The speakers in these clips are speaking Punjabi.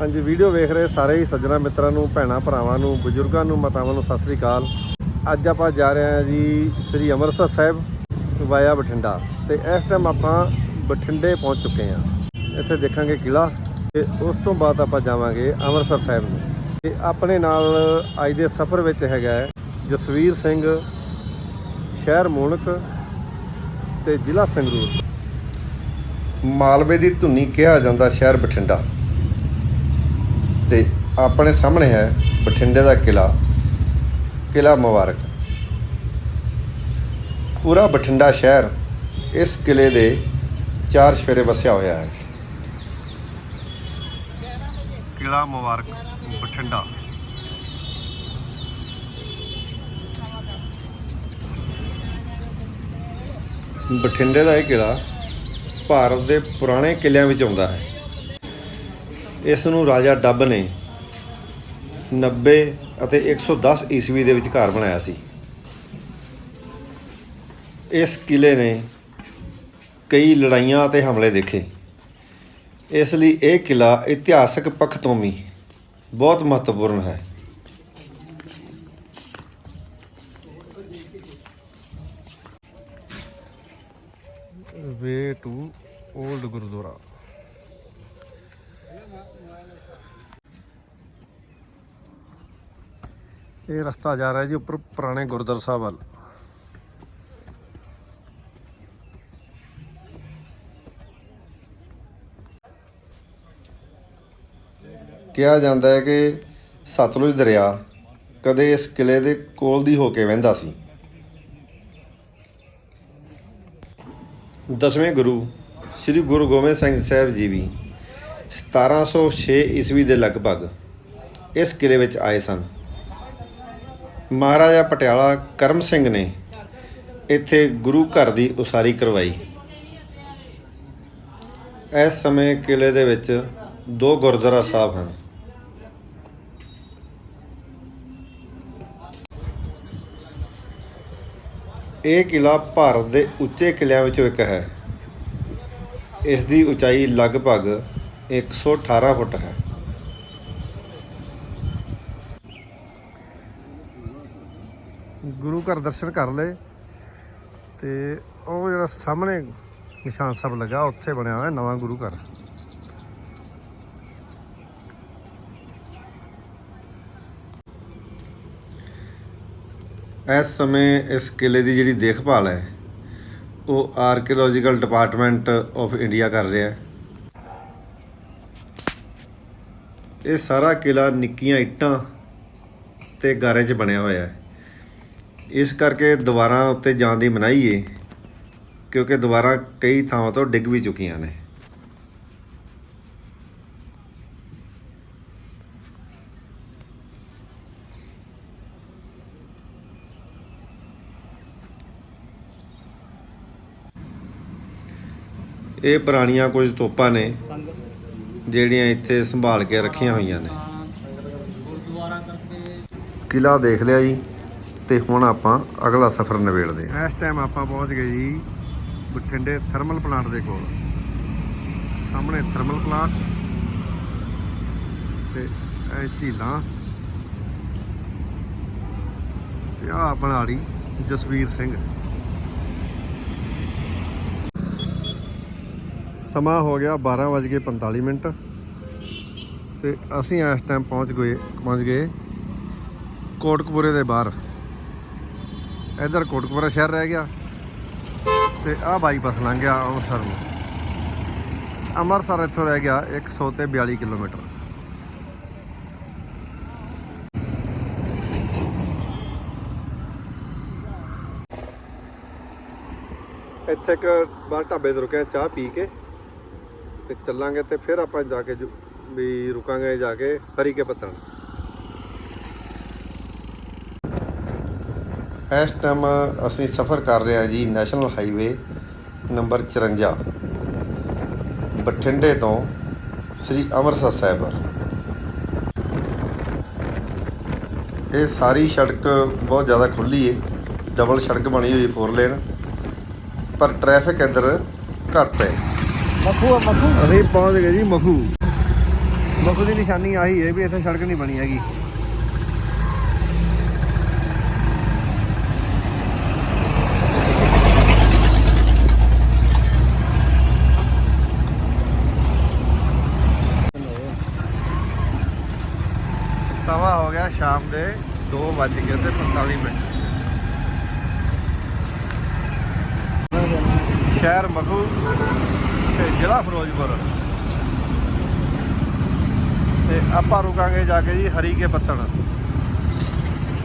ਹਾਂਜੀ ਵੀਡੀਓ ਵੇਖ ਰਹੇ ਸਾਰੇ ਹੀ ਸੱਜਣਾ ਮਿੱਤਰਾਂ ਨੂੰ, ਭੈਣਾਂ ਭਰਾਵਾਂ ਨੂੰ, ਬਜ਼ੁਰਗਾਂ ਨੂੰ, ਮਾਤਾਵਾਂ ਨੂੰ, ਸਤਿ ਸ੍ਰੀ ਅਕਾਲ। ਅੱਜ ਆਪਾਂ ਜਾ ਰਹੇ ਹਾਂ ਜੀ ਸ੍ਰੀ ਅੰਮ੍ਰਿਤਸਰ ਸਾਹਿਬ ਵਾਇਆ ਬਠਿੰਡਾ। ਤੇ ਇਸ ਟਾਈਮ ਆਪਾਂ ਬਠਿੰਡੇ ਪਹੁੰਚ ਚੁੱਕੇ ਹਾਂ। ਇੱਥੇ ਦੇਖਾਂਗੇ ਕਿਲਾ ਤੇ ਉਸ ਤੋਂ ਬਾਅਦ ਆਪਾਂ ਜਾਵਾਂਗੇ ਅੰਮ੍ਰਿਤਸਰ ਸਾਹਿਬ ਨੂੰ। ਤੇ ਆਪਣੇ ਨਾਲ ਅੱਜ ਦੇ ਸਫ਼ਰ ਵਿੱਚ ਹੈਗਾ ਜਸਵੀਰ ਸਿੰਘ, ਸ਼ਹਿਰ ਮੂਣਕ ਤੇ ਜ਼ਿਲ੍ਹਾ ਸੰਗਰੂਰ। ਮਾਲਵੇ ਦੀ ਧੁਨੀ ਕਿਹਾ ਜਾਂਦਾ ਸ਼ਹਿਰ ਬਠਿੰਡਾ। ਤੇ ਆਪਣੇ ਸਾਹਮਣੇ ਹੈ ਬਠਿੰਡੇ ਦਾ ਕਿਲਾ ਕਿਲਾ ਮੁਬਾਰਕ। ਪੂਰਾ ਬਠਿੰਡਾ ਸ਼ਹਿਰ ਇਸ ਕਿਲੇ ਦੇ ਚਾਰ ਸਫੇਰੇ ਵਸਿਆ ਹੋਇਆ ਹੈ। ਕਿਲਾ ਮੁਬਾਰਕ ਬਠਿੰਡਾ। ਬਠਿੰਡੇ ਦਾ ਇਹ ਕਿਲਾ ਭਾਰਤ ਦੇ ਪੁਰਾਣੇ ਕਿਲਿਆਂ ਵਿੱਚ ਆਉਂਦਾ ਹੈ। ਇਸ ਨੂੰ ਰਾਜਾ ਡੱਬ ਨੇ 90 ਅਤੇ 110 ਈਸਵੀ ਦੇ ਵਿਚਕਾਰ ਬਣਾਇਆ ਸੀ। ਇਸ ਕਿਲੇ ਨੇ ਕਈ ਲੜਾਈਆਂ ਅਤੇ ਹਮਲੇ ਦੇਖੇ। ਇਸ ਲਈ ਇਹ ਕਿਲਾ ਇਤਿਹਾਸਕ ਪੱਖ ਤੋਂ ਵੀ ਬਹੁਤ ਮਹੱਤਵਪੂਰਨ ਹੈ। ਵੇ ਟੂ 올ਡ ਗੁਰਦੁਆਰਾ ਇਹ ਰਸਤਾ ਜਾ ਰਿਹਾ ਜੀ ਉੱਪਰ ਪੁਰਾਣੇ ਗੁਰਦੁਆਰਾ ਸਾਹਿਬ ਵੱਲ। ਕਿਹਾ ਜਾਂਦਾ ਹੈ ਕਿ ਸਤਲੁਜ ਦਰਿਆ ਕਦੇ ਇਸ ਕਿਲੇ ਦੇ ਕੋਲ ਦੀ ਹੋ ਕੇ ਵਹਿੰਦਾ ਸੀ। ਦਸਵੇਂ ਗੁਰੂ ਸ੍ਰੀ ਗੁਰੂ ਗੋਬਿੰਦ ਸਿੰਘ ਸਾਹਿਬ ਜੀ ਵੀ 1706 ਈਸਵੀ ਦੇ ਲਗਭਗ ਇਸ ਕਿਲੇ ਵਿੱਚ ਆਏ ਸਨ। ਮਹਾਰਾਜਾ ਪਟਿਆਲਾ ਕਰਮ ਸਿੰਘ ਨੇ ਇੱਥੇ ਗੁਰੂ ਘਰ ਦੀ ਉਸਾਰੀ ਕਰਵਾਈ। ਇਸ ਸਮੇਂ ਕਿਲੇ ਦੇ ਵਿੱਚ ਦੋ ਗੁਰਦੁਆਰਾ ਸਾਹਿਬ ਹਨ। ਇਹ ਕਿਲਾ ਭਾਰਤ ਦੇ ਉੱਚੇ ਕਿਲਿਆਂ ਵਿੱਚੋਂ ਇੱਕ ਹੈ। ਇਸ ਦੀ ਉਚਾਈ ਲਗਭਗ 118 ਫੁੱਟ ਹੈ। ਗੁਰੂ ਘਰ ਦਰਸ਼ਨ ਕਰ ਲਏ ਤੇ ਉਹ ਜਿਹੜਾ ਸਾਹਮਣੇ ਨਿਸ਼ਾਨ ਸਾਹਿਬ ਲੱਗਾ ਉੱਥੇ ਬਣਿਆ ਹੋਇਆ ਨਵਾਂ ਗੁਰੂ ਘਰ। ਇਸ ਸਮੇਂ ਇਸ ਕਿਲੇ ਦੀ ਜਿਹੜੀ ਦੇਖਭਾਲ ਹੈ ਉਹ ਆਰਕੀਓਲੋਜੀਕਲ ਡਿਪਾਰਟਮੈਂਟ ਆਫ ਇੰਡੀਆ ਕਰ ਰਿਹਾ ਹੈ। ਇਹ ਸਾਰਾ ਕਿਲਾ ਨਿੱਕੀਆਂ ਇੱਟਾਂ ਤੇ ਗਾਰੇ 'ਚ ਬਣਿਆ ਹੋਇਆ ਹੈ। ਇਸ ਕਰਕੇ ਦੀਵਾਰਾਂ ਉੱਤੇ ਜਾਣ ਦੀ ਮਨਾਹੀ ਏ, ਕਿਉਂਕਿ ਦੀਵਾਰਾਂ ਕਈ ਥਾਵਾਂ ਤੋਂ ਡਿੱਗ ਵੀ ਚੁੱਕੀਆਂ ਨੇ। ਇਹ ਪੁਰਾਣੀਆਂ ਕੁਝ ਤੋਪਾਂ ਨੇ। ਜਿਹੜੀਆਂ ਇੱਥੇ ਸੰਭਾਲ ਕੇ ਰੱਖੀਆਂ ਹੋਈਆਂ ਨੇ। ਕਿਲਾ ਦੇਖ ਲਿਆ ਜੀ, ਤੇ ਹੁਣ ਆਪਾਂ ਅਗਲਾ ਸਫ਼ਰ ਨਿਬੇੜਦੇ ਹਾਂ। ਇਸ ਟਾਈਮ ਆਪਾਂ ਪਹੁੰਚ ਗਏ ਜੀ ਬਠਿੰਡੇ ਥਰਮਲ ਪਲਾਂਟ ਦੇ ਕੋਲ। ਸਾਹਮਣੇ ਥਰਮਲ ਪਲਾਂਟ ਤੇ ਇਹ ਝੀਲਾਂ। ਤੇ ਆ ਆਪਣਾ ਆੜੀ ਜਸਵੀਰ ਸਿੰਘ। ਸਮਾਂ ਹੋ ਗਿਆ 12:45 ਮਿੰਟ ਤੇ ਅਸੀਂ ਇਸ ਟਾਈਮ ਪਹੁੰਚ ਗਏ ਪਹੁੰਚ ਗਏ ਕੋਟਕਪੂਰੇ ਦੇ ਬਾਹਰ। ਇਧਰ ਕੋਟਕਪੂਰਾ ਸ਼ਹਿਰ ਰਹਿ ਗਿਆ ਤੇ ਆਹ ਬਾਈਪਾਸ ਲੰਘ ਗਿਆ ਅੰਮ੍ਰਿਤਸਰ ਨੂੰ। ਅੰਮ੍ਰਿਤਸਰ ਇੱਥੋਂ ਰਹਿ ਗਿਆ 142 ਕਿਲੋਮੀਟਰ। ਇੱਥੇ ਇੱਕ ਬਾਹਰ ਢਾਬੇ ਤੇ ਰੁਕਿਆ ਚਾਹ ਪੀ ਕੇ। ਤੇ ਚੱਲਾਂਗੇ ਤੇ ਫਿਰ ਆਪਾਂ ਜਾ ਕੇ ਵੀ ਰੁਕਾਂਗੇ ਜਾ ਕੇ ਹਰੀ ਕੇ ਪੱਤਣ। ਇਸ ਟਾਈਮ ਅਸੀਂ ਸਫ਼ਰ ਕਰ ਰਹੇ ਹਾਂ ਜੀ ਨੈਸ਼ਨਲ ਹਾਈਵੇ ਨੰਬਰ 54 ਬਠਿੰਡੇ ਤੋਂ ਸ੍ਰੀ ਅੰਮ੍ਰਿਤਸਰ ਸਾਹਿਬ। ਇਹ ਸਾਰੀ ਸੜਕ ਬਹੁਤ ਜ਼ਿਆਦਾ ਖੁੱਲੀ ਹੈ ਡਬਲ ਸੜਕ ਬਣੀ ਹੋਈ ਫੋਰ ਲੇਨ ਪਰ ਟ੍ਰੈਫਿਕ ਇੱਧਰ ਘੱਟ ਹੈ। ਮਖੂ ਮਖੂ? ਅਸੀਂ ਪਹੁੰਚ ਗਏ ਜੀ ਮਖੂ। ਮੁੱਖ ਦੀ ਨਿਸ਼ਾਨੀ ਆਹੀ ਹੈ ਵੀ ਇੱਥੇ ਸੜਕ ਨਹੀਂ ਬਣੀ ਹੈਗੀ। ਸਵਾ ਹੋ ਗਿਆ ਸ਼ਾਮ ਦੇ 2 ਵੱਜ ਗਏ ਤੇ 45 ਮਿੰਟ। ਸ਼ਹਿਰ ਮਖੂ। ਤੇ ਜ਼ਿਲ੍ਹਾ ਫਿਰੋਜ਼ਪੁਰ। ਤੇ ਆਪਾਂ ਰੁਕਾਂਗੇ ਜਾ ਕੇ ਜੀ ਹਰੀ ਕੇ ਪੱਤਣ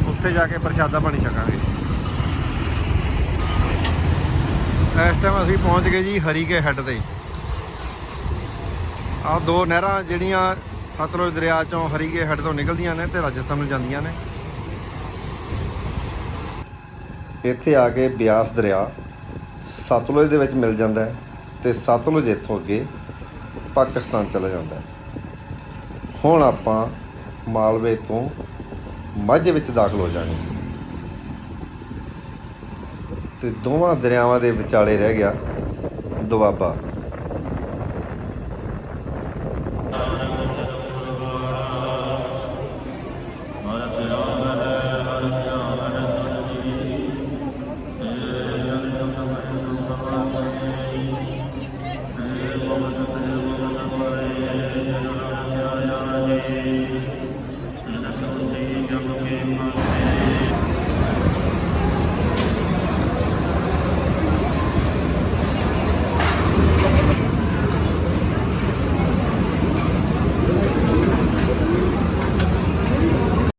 ਉੱਥੇ ਜਾ ਕੇ ਪ੍ਰਸ਼ਾਦਾ ਪਾਣੀ ਛਕਾਂਗੇ ਇਸ ਟਾਈਮ ਅਸੀਂ ਪਹੁੰਚ ਗਏ ਜੀ ਹਰੀ ਕੇ ਹੈੱਡ ਤੇ। ਆਹ ਦੋ ਨਹਿਰਾਂ ਜਿਹੜੀਆਂ ਸਤਲੁਜ ਦਰਿਆ ਚੋਂ ਹਰੀ ਕੇ ਹੱਟ ਤੋਂ ਨਿਕਲਦੀਆਂ ਨੇ ਤੇ ਰਾਜਸਥਾਨ ਨੂੰ ਜਾਂਦੀਆਂ ਨੇ। ਇੱਥੇ ਆ ਕੇ ਬਿਆਸ ਦਰਿਆ ਸਤਲੁਜ ਦੇ ਵਿੱਚ ਮਿਲ ਜਾਂਦਾ ਹੈ। ਤੇ ਸਤਲੁਜ ਇੱਥੋਂ ਅੱਗੇ ਪਾਕਿਸਤਾਨ ਚਲਾ ਜਾਂਦਾ ਹੈ। ਹੁਣ ਆਪਾਂ ਮਾਲਵੇ ਤੋਂ ਮਾਝੇ ਵਿੱਚ ਦਾਖਲ ਹੋ ਜਾਵਾਂਗੇ। ਤੇ ਦੋਵਾਂ ਦਰਿਆਵਾਂ ਦੇ ਵਿਚਾਲੇ ਰਹਿ ਗਿਆ ਦੁਆਬਾ।